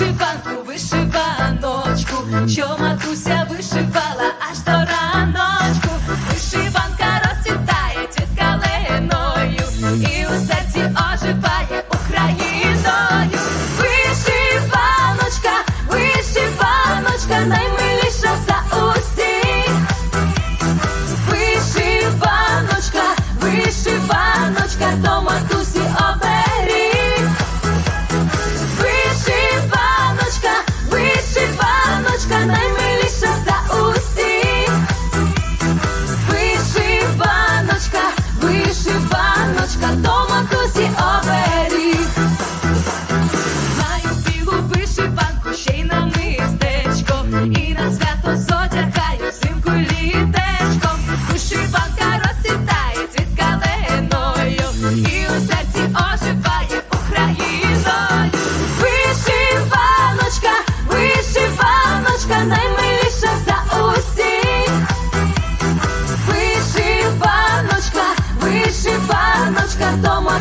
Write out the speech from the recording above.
вишиванку, вишиваночку, що дома